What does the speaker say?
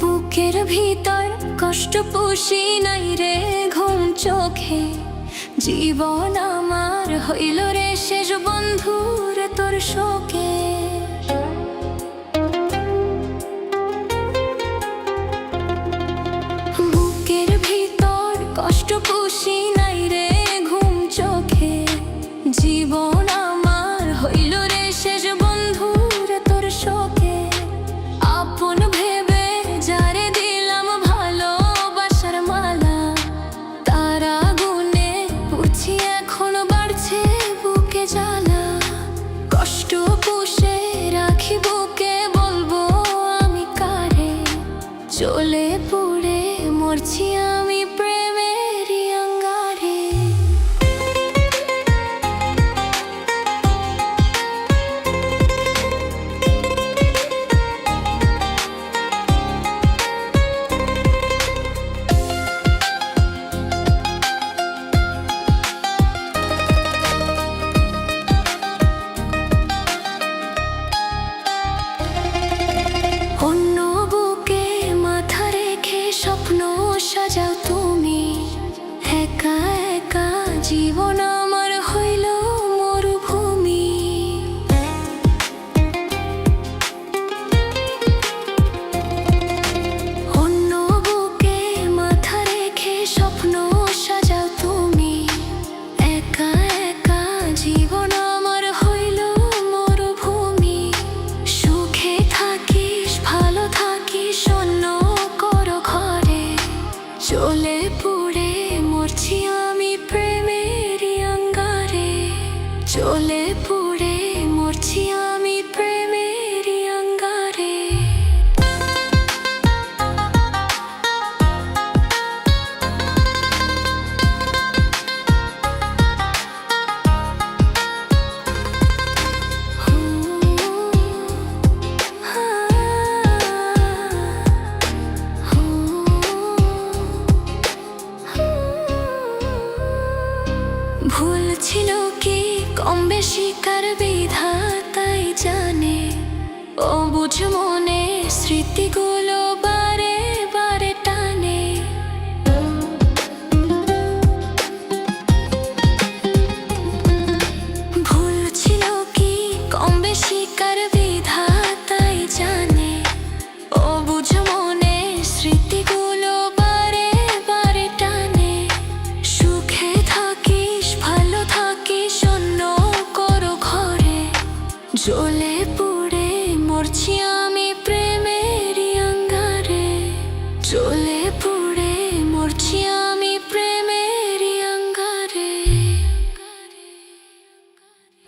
বুকের ভিতর কষ্ট পুষি নাই রে ঘুম চোখে। জীবন আমার হইল রে শেষ বন্ধুর তোর শোকে। চলে কম বেশি কার জানে। ও বুঝ মনে স্মৃতিগুলো মরছি আমি প্রেমের অঙ্গারে চলে পুড়ে মরছি